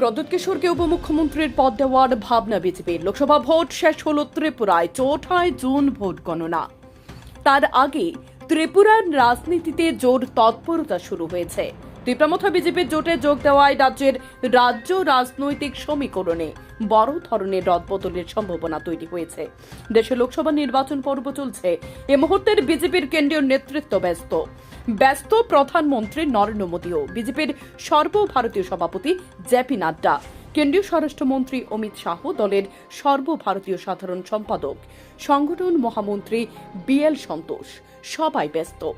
প্রদ্যুৎ কিশোরকে উপমুখ্যমন্ত্রীর পদ দেওয়ার ভাবনা বিজেপির। লোকসভা ভোট শেষ হল ত্রিপুরায় চৌঠায় জুন ভোট গণনা। তার আগে ত্রিপুরার রাজনীতিতে জোর তৎপরতা শুরু হয়েছে। তীব্রামথা বিজেপির জোটে যোগ দেওয়ায় রাজ্যের রাজ্য রাজনৈতিক সমীকরণে বড় ধরনের রদবদলের সম্ভাবনা তৈরি হয়েছে। দেশে লোকসভা নির্বাচন পর্ব চলছে। এ মুহূর্তের বিজেপির কেন্দ্রীয় নেতৃত্ব ব্যস্ত। ব্যস্ত প্রধানমন্ত্রী নরেন্দ্র মোদীও বিজেপির সর্বভারতীয় সভাপতি জেপি নাড্ডা, কেন্দ্রীয় স্বরাষ্ট্রমন্ত্রী অমিত শাহ, দলের সর্বভারতীয় সাধারণ সম্পাদক, সংগঠন মহামন্ত্রী বিএল সন্তোষ সবাই ব্যস্ত।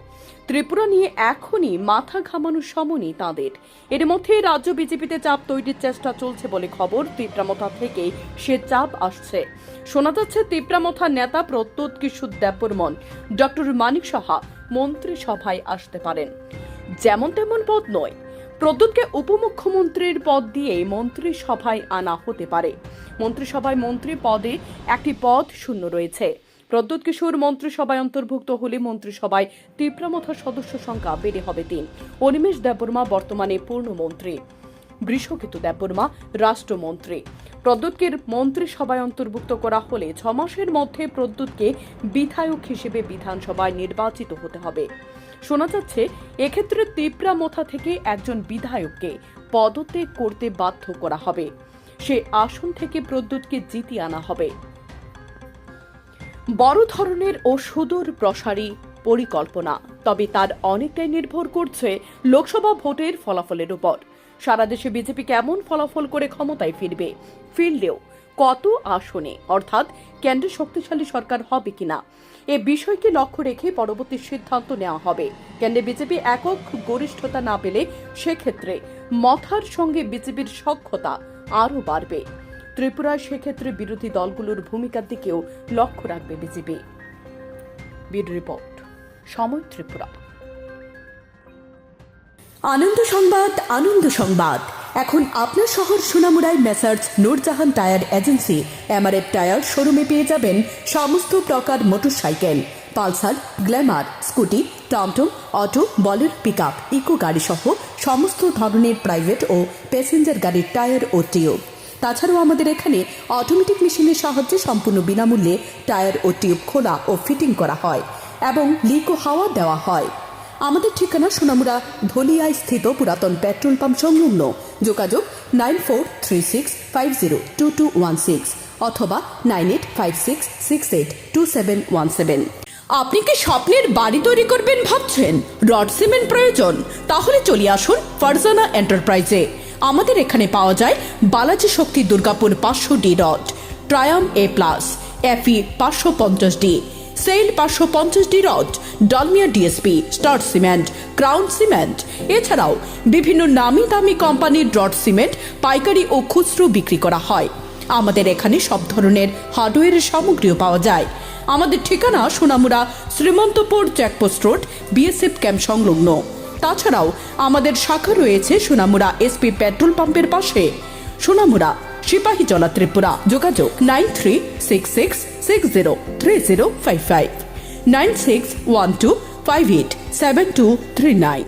ত্রিপুরা নিয়ে এখনই মাথা ঘামানোর সমনই তাঁদের। এর মধ্যে রাজ্য বিজেপিতে চাপ তৈরির চেষ্টা চলছে বলে খবর তিপ্রামথা থেকে সে চাপ আসছে। শোনা যাচ্ছে তিপ্রামথা নেতা প্রত্যুৎ কিশোর দেববর্মন, ডক্টর মানিক সাহা মন্ত্রিসভায় আসতে পারেন। যেমন তেমন পদ নয় প্রদ্যুৎকে উপমুখ্যমন্ত্রীর পদ দিয়ে মন্ত্রিসভায় আনা হতে পারে। মন্ত্রিসভায় মন্ত্রী পদে একটি পদ শূন্য রয়েছে। প্রদ্যুৎ কিশোর মন্ত্রিসভায় অন্তর্ভুক্ত হলে মন্ত্রিসভায় তীব্রমথা সদস্য সংখ্যা বেড়ে হবে তিন। অনিমেষ দেববর্মা বর্তমানে পূর্ণমন্ত্রী। বৃষকেতু দেববর্মা রাষ্ট্রমন্ত্রী। প্রদ্যুৎকে মন্ত্রিসভায় অন্তর্ভুক্ত করা হলে ছ মাসের মধ্যে প্রদ্যুৎকে বিধায়ক হিসেবে বিধানসভায় নির্বাচিত হতে হবে। শোনা যাচ্ছে, এক্ষেত্রে তিপ্রামথা থেকে একজন বিধায়ককে পদত্যাগ করতে বাধ্য করা হবে। সে আসন থেকে প্রদ্যুৎকে জিতিয়ে আনা হবে। বড় ধরনের ও সুদূর প্রসারী পরিকল্পনা, তবে তার অনেকটাই নির্ভর করছে লোকসভা ভোটের ফলাফলের উপর। সারা দেশে বিজেপি কেমন ফলাফল করে ক্ষমতায় ফিরবে? ফিরলেও কত আসনে, অর্থাৎ কেন্দ্রে শক্তিশালী সরকার হবে কিনা? এ বিষয়কে লক্ষ্য রেখে পরবর্তী সিদ্ধান্ত নেওয়া হবে। কেন্দ্রে বিজেপি একক গরিষ্ঠতা না পেলে সেক্ষেত্রে মথার সঙ্গে বিজেপির সক্ষতা আরও বাড়বে। ত্রিপুরায় সেক্ষেত্রে বিরোধী দলগুলোর ভূমিকার দিকেও লক্ষ্য রাখবে বিজেপি। বিড রিপোর্ট, সময় ত্রিপুরা। আনন্দ সংবাদ আনন্দ সংবাদ। এখন আপনার শহর সোনামুড়ায় messrs Noorjahan tyre agency. MRF tyre শোরুমে পেয়ে যাবেন সমস্ত প্রকার মোটরসাইকেল। পালসার, গ্ল্যামার, স্কুটি, টমটম, অটো, বলের পিক আপ ইকো গাড়ি সহ সমস্ত ধরনের প্রাইভেট ও প্যাসেঞ্জার গাড়ির টায়ার ও টিউব। তাছাড়াও আমাদের এখানে অটোমেটিক মেশিনের সাহায্যে সম্পূর্ণ বিনামূল্যে টায়ার ও টিউব খোলা ও ফিটিং করা হয় এবং লিক ও হাওয়া দেওয়া হয়। আমাদের ঠিকানা সোনামুড়া ধলিয়ায় স্থিত পুরাতন পেট্রোল পাম্প সংলগ্ন। যোগাযোগ nine four three six five zero two two one six অথবা nine eight five six six eight two seven one seven আপনি কি স্বপ্নের বাড়ি তৈরি করবেন ভাবছেন? রড সিমেন্ট প্রয়োজন? তাহলে চলে আসুন ফারজানা এন্টারপ্রাইজে আমাদের এখানে পাওয়া যায় বালাজি শক্তি দুর্গাপুর পাঁচশো ডি রড, ট্রায়াম এ প্লাস এফি পাঁচশো পঞ্চাশ ডি, সেল পাঁচশো পঞ্চাশ D rod, Dalmia DSP, Star cement, Crown cement. এছাড়াও বিভিন্ন নামি দামি কোম্পানির রড সিমেন্ট, পাইকারি ও খুচরো বিক্রি করা হয়। আমাদের এখানে সব ধরনের হার্ডওয়্যারের সামগ্রীও পাওয়া যায়। আমাদের ঠিকানা Sonamura Shrimantapur checkpost road, BSF camp সংলগ্ন। তাছাড়াও আমাদের শাখা রয়েছে সোনামুড়া এসপি পেট্রোল পাম্পের পাশে। সোনামুড়া, সিপাহী জলা ত্রিপুরা। যোগাযোগ nine three six six six zero three zero five five. Nine six one two five eight seven two three nine.